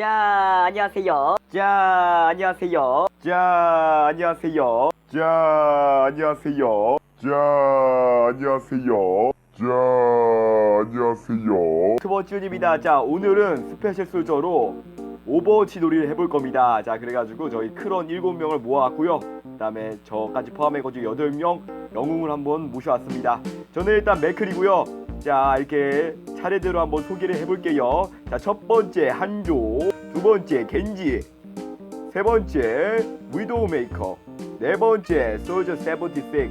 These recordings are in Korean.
자, 안녕하세요. 자, 안녕하세요. 자, 안녕하세요. 자, 안녕하세요. 자, 안녕하세요. 자, 안녕하세요. 크버쭈입니다. 자, 오늘은 스페셜 솔저로 오버워치 놀이를 해볼 겁니다. 자, 그래가지고 저희 크런 7명을 모아왔고요. 그 다음에 저까지 포함해가지고 8명 영웅을 한번 모셔왔습니다. 저는 일단 맥클이고요. 자, 이렇게 차례대로 한번 소개를 해볼게요. 자, 첫 번째 한조, 두 번째 겐지, 세 번째 위도우 메이커, 네 번째 솔저 76,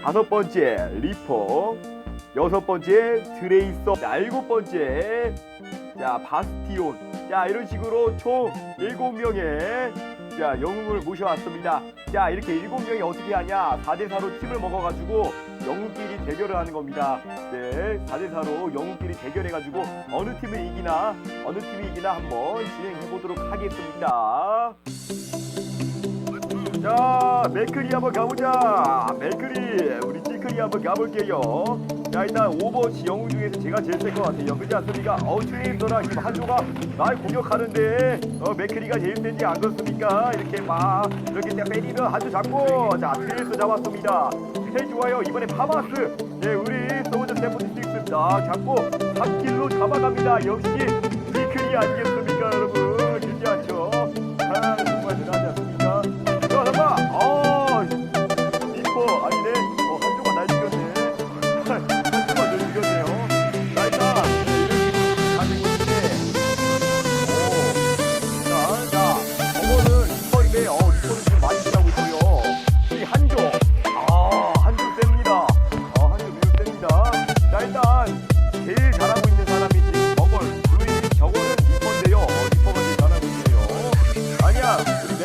다섯 번째 리퍼, 여섯 번째 드레이서, 자, 일곱 번째 자 바스티온, 자 이런 식으로 총 일곱 명의 자 영웅을 모셔왔습니다. 자 이렇게 일곱 명이 어떻게 하냐? 4대 4로 팀을 먹어가지고 영웅끼리 대결을 하는 겁니다. 네, 4대 4로 영웅끼리 대결해가지고 어느 팀을 이기나 어느 팀이 이기나 한번 진행해 보도록 하겠습니다. 자, 맥크리 한번 가보자. 맥크리, 우리 찌크리 한번 가볼게요. 자, 일단 오버워치 영웅 중에서 제가 제일 센것 같아요. 그지 않습니까? 어, 트레이서랑 지금 한조가 날 공격하는데, 어, 맥크리가 제일 센지 안 그렇습니까? 이렇게 막, 이렇게 딱 때리면 한조 잡고, 자, 트레이서 잡았습니다. 해 좋아요. 이번에 파마스, 네, 우리 소우저 세븐티식스 딱 잡고, 3킬로 잡아갑니다. 역시, 찌크리 아니겠습니까,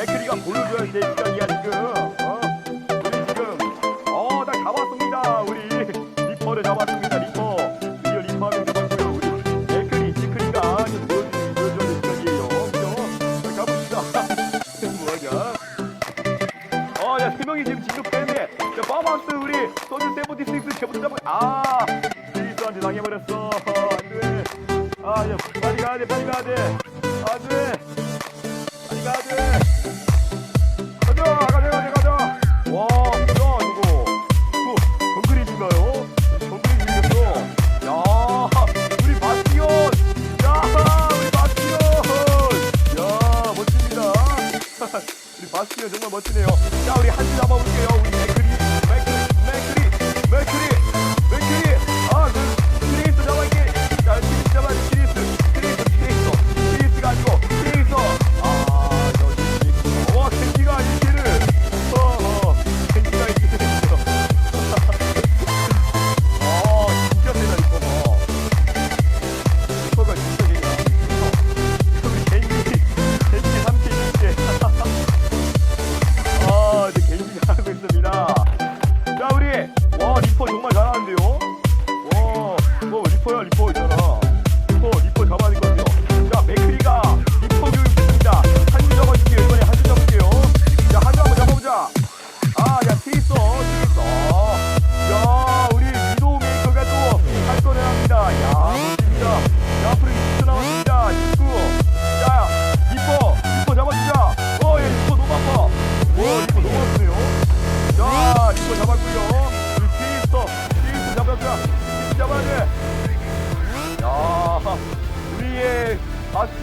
맥크리가 보여줘야 될 시간이야, 지금. 어? 우리 지금, 어, 딱 잡았습니다. 우리 리퍼를 잡았습니다, 리퍼. 드디어 리퍼 한명 잡았고요. 우리 맥크리, 지크리가 좀 보여주- 보여줘야 될 시간이에요. 그죠? 자, 가봅시다. 뭐하냐? 어, 야, 세 명이 지금 진급했네. 자, 파마스 우리 소주 세븐티식스 제부터 잡고, 아, 스위스한테 당해버렸어. 안 돼. 아, 야, 빨리 가야 돼, 빨리 가야 돼. 정말 멋지네요. 자, 우리 한줄 잡아볼게요. 리퍼야 리퍼 있잖아. 리퍼 리퍼 잡아야 될 것 같아요. 자, 맥크리가 리퍼 교육했습니다. 한주 잡아줄게요. 이번에 한주 잡을게요. 자, 한주 한번 잡아보자. 아,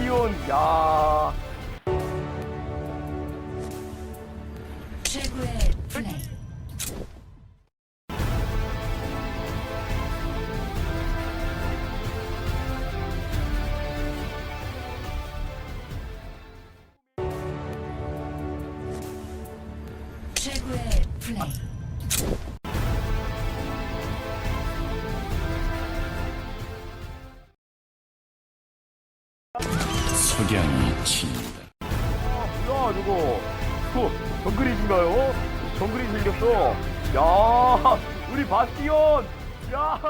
바스티온, 야. 최고의 플레이. 최고의 플레이. 석양이 친다. 아, 뭐야, 저거. 저, 정글이신가요? 정글이 생겼어. 야, 우리 바스티온. 야,